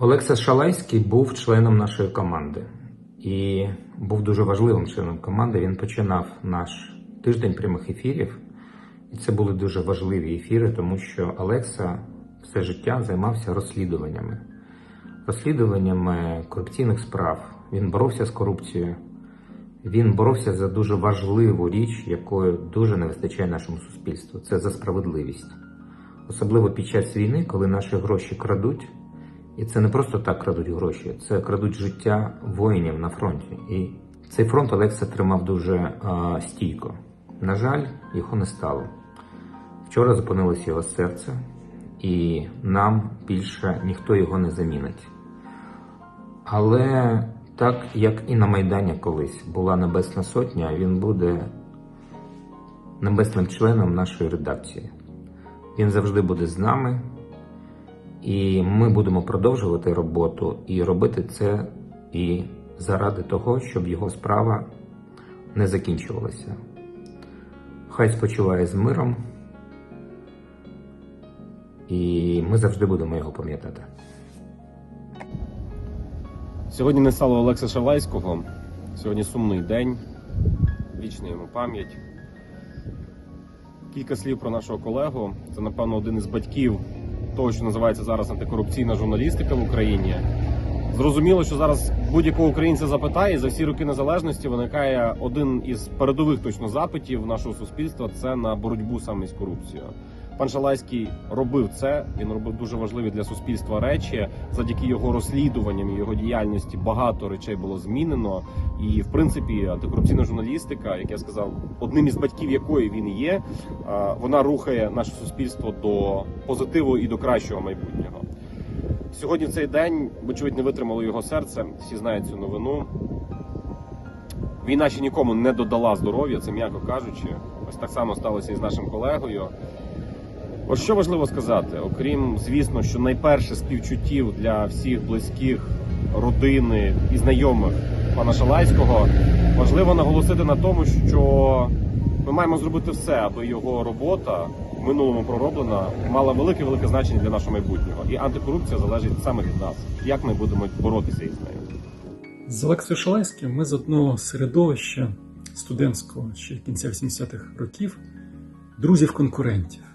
Олекса Шалайський був членом нашої команди і був дуже важливим членом команди. Він починав наш тиждень прямих ефірів, і це були дуже важливі ефіри, тому що Олекса все життя займався розслідуваннями, розслідуваннями корупційних справ. Він боровся з корупцією. Він боровся за дуже важливу річ, якої дуже не вистачає нашому суспільству. Це за справедливість. Особливо під час війни, коли наші гроші крадуть, і це не просто так крадуть гроші, це крадуть життя воїнів на фронті. І цей фронт Олекса тримав дуже а, стійко. На жаль, його не стало. Вчора зупинилося його серце, і нам більше ніхто його не замінить. Але так як і на Майдані колись була Небесна Сотня, він буде небесним членом нашої редакції. Він завжди буде з нами, і ми будемо продовжувати роботу і робити це і заради того, щоб його справа не закінчувалася. Хай спочиває з миром, і ми завжди будемо його пам'ятати. Сьогодні не стало Олекса Шалайського. Сьогодні сумний день. Вічна йому пам'ять. Кілька слів про нашого колегу. Це, напевно, один із батьків того, що називається зараз антикорупційна журналістика в Україні. Зрозуміло, що зараз будь-якого українця запитає, за всі роки незалежності виникає один із передових точно запитів нашого суспільства це на боротьбу саме з корупцією. Пан Шалайський робив це. Він робив дуже важливі для суспільства речі. Завдяки його розслідуванням і його діяльності багато речей було змінено. І в принципі, антикорупційна журналістика, як я сказав, одним із батьків якої він є, вона рухає наше суспільство до позитиву і до кращого майбутнього. Сьогодні в цей день, вочевидь, не витримало його серце. Всі знають цю новину. Війна ще нікому не додала здоров'я, це м'яко кажучи. Ось так само сталося і з нашим колегою. Ось що важливо сказати, окрім, звісно, що найперше співчуттів для всіх близьких, родини і знайомих пана Шалайського, важливо наголосити на тому, що ми маємо зробити все, аби його робота в минулому пророблена мала велике велике значення для нашого майбутнього. І антикорупція залежить саме від нас, як ми будемо боротися із нею. З Олексою Шалайським ми з одного середовища студентського ще кінця 80-х років, друзів-конкурентів.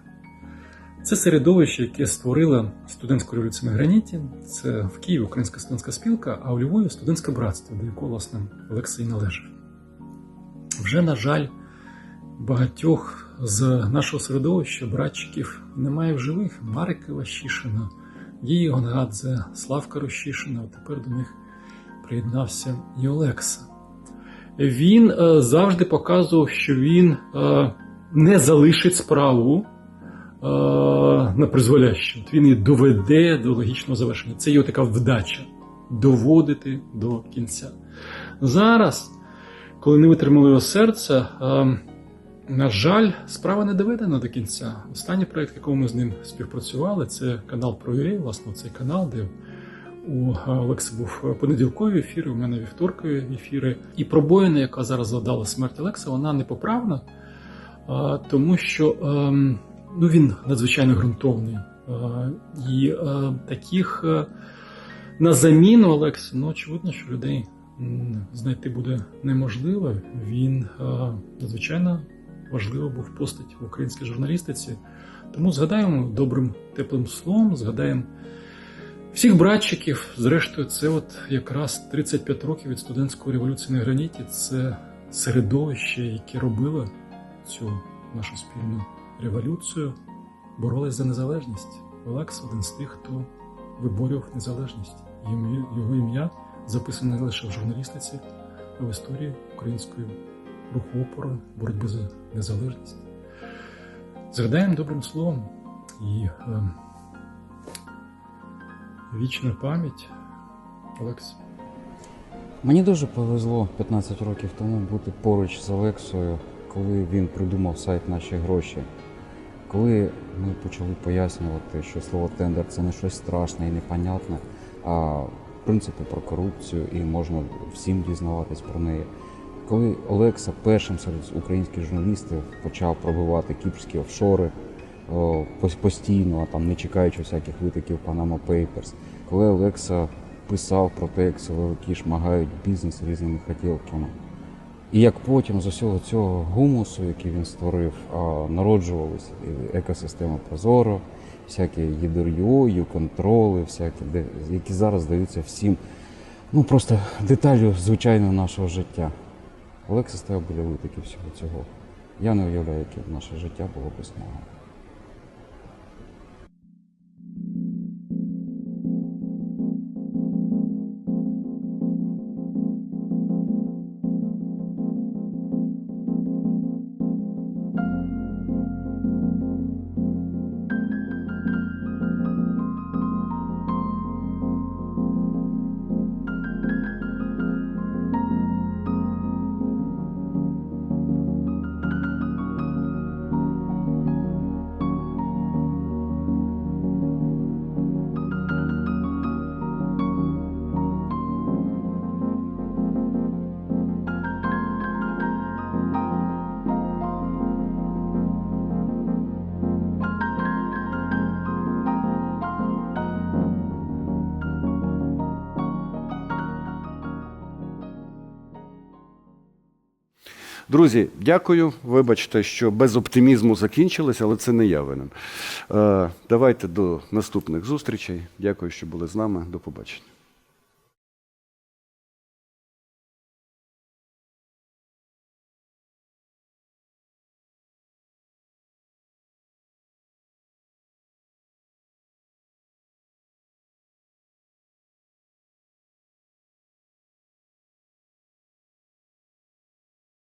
Це середовище, яке створила студентську революцію на граніті. Це в Києві Українська студентська спілка, а у Львові студентське братство, до якого, власне, Олексій належав. Вже, на жаль, багатьох з нашого середовища братчиків немає в живих. Марика Ващишина, Гії Гонгадзе, Славка Рощишина, а тепер до них приєднався і Олекса. Він е, завжди показував, що він е, не залишить справу на призволяще. От він її доведе до логічного завершення. Це його така вдача доводити до кінця. Зараз, коли не витримало його серце, е, на жаль, справа не доведена до кінця. Останній проект, в якому ми з ним співпрацювали, це канал про юрей, власне, цей канал, де у Олекси був понеділкові ефіри, у мене вівторкові ефіри. І пробоїна, яка зараз завдала смерть Олекса, вона непоправна, тому що ем, ну, він надзвичайно ґрунтовний. І таких на заміну Олексі, ну очевидно, що людей знайти буде неможливо. Він надзвичайно важливо був постать в українській журналістиці. Тому згадаємо добрим теплим словом, згадаємо всіх братчиків. Зрештою, це от якраз 35 років від студентської революції на граніті. Це середовище, яке робило цю нашу спільну революцію, боролись за незалежність. Олекс один з тих, хто виборював незалежність. Його ім'я записане не лише в журналістиці, а в історії української руху опору, боротьби за незалежність. Згадаємо добрим словом і е, вічна пам'ять Олекс. Мені дуже повезло 15 років тому бути поруч з Олексою, коли він придумав сайт наші гроші. Коли ми почали пояснювати, що слово тендер це не щось страшне і непонятне, а в принципі про корупцію і можна всім дізнаватись про неї. Коли Олекса першим серед українських журналістів почав пробивати кіпрські офшори постійно, а там не чекаючи всяких витоків Panama Papers, коли Олекса писав про те, як силовики шмагають бізнес різними хотілками. І як потім з усього цього гумусу, який він створив, народжувалися екосистема Прозоро, всякі ЄДРЮ, ЮКонтроли, всякі, які зараз здаються всім ну, просто деталю звичайного нашого життя. Олекса стояв біля витоків всього цього. Я не уявляю, яке наше життя було без нього. Друзі, дякую. Вибачте, що без оптимізму закінчилися, але це не я винен. Е, давайте до наступних зустрічей. Дякую, що були з нами. До побачення.